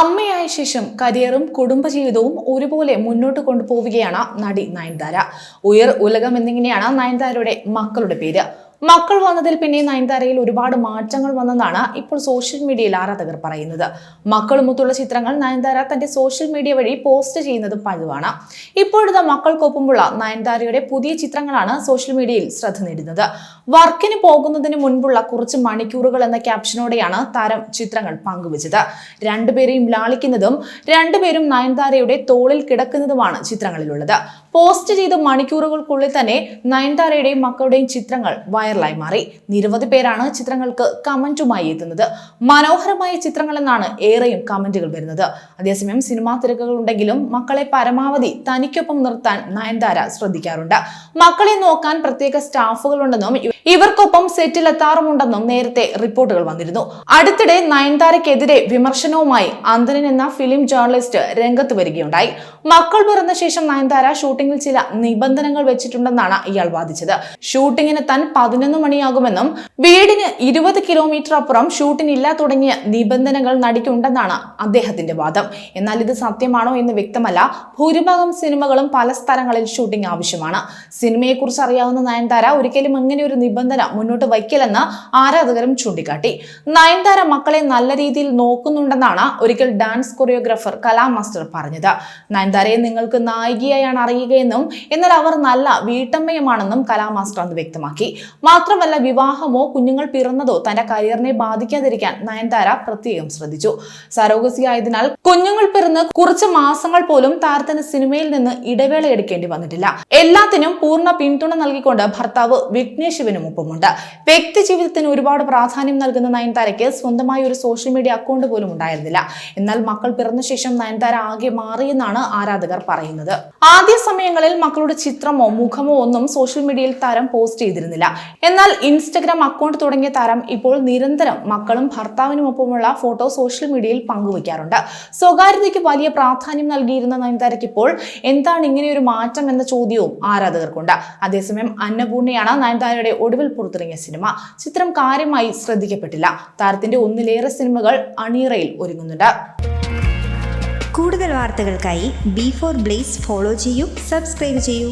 അമ്മയായ ശേഷം കരിയറും കുടുംബജീവിതവും ഒരുപോലെ മുന്നോട്ട് കൊണ്ടുപോവുകയാണ് നടി നയൻതാര. ഉയർ ഉലകം എന്നിങ്ങനെയാണ് നയൻതാരയുടെ മക്കളുടെ പേര്. മക്കൾ വന്നതിൽ പിന്നെ നയൻതാരയിൽ ഒരുപാട് മാറ്റങ്ങൾ വന്നെന്നാണ് ഇപ്പോൾ സോഷ്യൽ മീഡിയയിൽ ആരാധകർ പറയുന്നത്. മക്കളുമൊത്തുള്ള ചിത്രങ്ങൾ നയൻതാര തന്റെ സോഷ്യൽ മീഡിയ വഴി പോസ്റ്റ് ചെയ്യുന്നത് പതിവാണ്. ഇപ്പോഴത്തെ മക്കൾക്കൊപ്പമുള്ള നയൻതാരയുടെ പുതിയ ചിത്രങ്ങളാണ് സോഷ്യൽ മീഡിയയിൽ ശ്രദ്ധ നേടുന്നത്. വർക്കിന് പോകുന്നതിന് മുൻപുള്ള കുറച്ച് മണിക്കൂറുകൾ എന്ന ക്യാപ്ഷനോടെയാണ് താരം ചിത്രങ്ങൾ പങ്കുവച്ചത്. രണ്ടുപേരെയും ലാളിക്കുന്നതും രണ്ടുപേരും നയൻതാരയുടെ തോളിൽ കിടക്കുന്നതുമാണ് ചിത്രങ്ങളിലുള്ളത്. പോസ്റ്റ് ചെയ്ത മണിക്കൂറുകൾക്കുള്ളിൽ തന്നെ നയൻതാരയുടെയും മക്കളുടെയും ചിത്രങ്ങൾ വൈറലായി മാറി. നിരവധി പേരാണ് ചിത്രങ്ങൾക്ക് കമന്റുമായി എത്തുന്നത്. മനോഹരമായ ചിത്രങ്ങൾ എന്നാണ് ഏറെയും കമന്റുകൾ വരുന്നത്. അതേസമയം സിനിമാ തിരക്കുകൾ ഉണ്ടെങ്കിലും മക്കളെ പരമാവധി തനിക്കൊപ്പം നിർത്താൻ നയൻതാര ശ്രദ്ധിക്കാറുണ്ട്. മക്കളെ നോക്കാൻ പ്രത്യേക സ്റ്റാഫുകൾ ഉണ്ടെന്നും ഇവർക്കൊപ്പം സെറ്റിൽ എത്താറുമുണ്ടെന്നും നേരത്തെ റിപ്പോർട്ടുകൾ വന്നിരുന്നു. അടുത്തിടെ നയൻതാരക്കെതിരെ വിമർശനവുമായി അന്തരൻ എന്ന ഫിലിം ജേർണലിസ്റ്റ് രംഗത്ത് വരികയുണ്ടായി. മക്കൾ പിറന്ന ശേഷം നയൻതാര ഷൂട്ടിംഗിൽ ചില നിബന്ധനകൾ വെച്ചിട്ടുണ്ടെന്നാണ് ഇയാൾ വാദിച്ചത്. ഷൂട്ടിങ്ങിന് താൻ പതിനൊന്ന് മണിയാകുമെന്നും വീടിന് ഇരുപത് കിലോമീറ്റർ അപ്പുറം ഷൂട്ടിനില്ല തുടങ്ങിയ നിബന്ധനകൾ നടിക്കുണ്ടെന്നാണ് അദ്ദേഹത്തിന്റെ വാദം. എന്നാൽ ഇത് സത്യമാണോ എന്ന് വ്യക്തമല്ല. ഭൂരിഭാഗം സിനിമകളും പല സ്ഥലങ്ങളിൽ ഷൂട്ടിംഗ് ആവശ്യമാണ്. സിനിമയെക്കുറിച്ച് അറിയാവുന്ന നയൻതാര ഒരിക്കലും ഇങ്ങനെ ഒരു നിബന്ധന മുന്നോട്ട് വയ്ക്കില്ലെന്ന് ആരാധകരും ചൂണ്ടിക്കാട്ടി. നയൻതാര മക്കളെ നല്ല രീതിയിൽ നോക്കുന്നുണ്ടെന്നാണ് ഒരിക്കൽ ഡാൻസ് കൊറിയോഗ്രാഫർ കലാ മാസ്റ്റർ പറഞ്ഞത്. നയൻതാരയെ നിങ്ങൾക്ക് നായികയായാണ് അറിയുകയെന്നും എന്നാൽ അവർ നല്ല വീട്ടമ്മയുമാണെന്നും കലാമാസ്റ്റർ അന്ന് വ്യക്തമാക്കി. മാത്രമല്ല വിവാഹമോ കുഞ്ഞുങ്ങൾ പിറന്നതോ തന്റെ കരിയറിനെ ബാധിക്കാതിരിക്കാൻ നയൻതാര പ്രത്യേകം ശ്രദ്ധിച്ചു. സരോഗസി ആയതിനാൽ കുഞ്ഞുങ്ങൾ പിറന്ന് കുറച്ച് മാസങ്ങൾ പോലും താരത്തിന് സിനിമയിൽ നിന്ന് ഇടവേള എടുക്കേണ്ടി വന്നിട്ടില്ല. എല്ലാത്തിനും പൂർണ പിന്തുണ നൽകിക്കൊണ്ട് ഭർത്താവ് വിഘ്നേഷ് ശിവനും ഒപ്പമുണ്ട്. വ്യക്തി ജീവിതത്തിന് ഒരുപാട് പ്രാധാന്യം നൽകുന്ന നയൻതാരയ്ക്ക് സ്വന്തമായി ഒരു സോഷ്യൽ മീഡിയ അക്കൗണ്ട് പോലും ഉണ്ടായിരുന്നില്ല. എന്നാൽ മക്കൾ പിറന്ന ശേഷം നയൻതാര ആകെ മാറിയെന്നാണ് ആരാധകർ പറയുന്നത്. ആദ്യ സമയങ്ങളിൽ മക്കളുടെ ചിത്രമോ മുഖമോ ഒന്നും സോഷ്യൽ മീഡിയയിൽ താരം പോസ്റ്റ് ചെയ്തിരുന്നില്ല. എന്നാൽ ഇൻസ്റ്റഗ്രാം അക്കൗണ്ട് തുടങ്ങിയ താരം ഇപ്പോൾ നിരന്തരം മക്കളും ഭർത്താവിനുമൊപ്പമുള്ള ഫോട്ടോ സോഷ്യൽ മീഡിയയിൽ പങ്കുവയ്ക്കാറുണ്ട്. സ്വകാര്യതയ്ക്ക് വലിയ പ്രാധാന്യം നൽകിയിരുന്ന നയൻതാരയ്ക്ക് ഇപ്പോൾ എന്താണ് ഇങ്ങനെയൊരു മാറ്റം എന്ന ചോദ്യവും ആരാധകർക്കുണ്ട്. അതേസമയം അന്നപൂർണയാണ് നയൻതാരയുടെ ഒടുവിൽ പുറത്തിറങ്ങിയ സിനിമ. ചിത്രം കാര്യമായി ശ്രദ്ധിക്കപ്പെട്ടില്ല. താരത്തിന്റെ ഒന്നിലേറെ സിനിമകൾ അണിയറയിൽ ഒരുങ്ങുന്നുണ്ട്. കൂടുതൽ വാർത്തകൾക്കായി ബി ഫോർ ബ്ലേസ് ഫോളോ ചെയ്യൂ സബ്സ്ക്രൈബ് ചെയ്യൂ.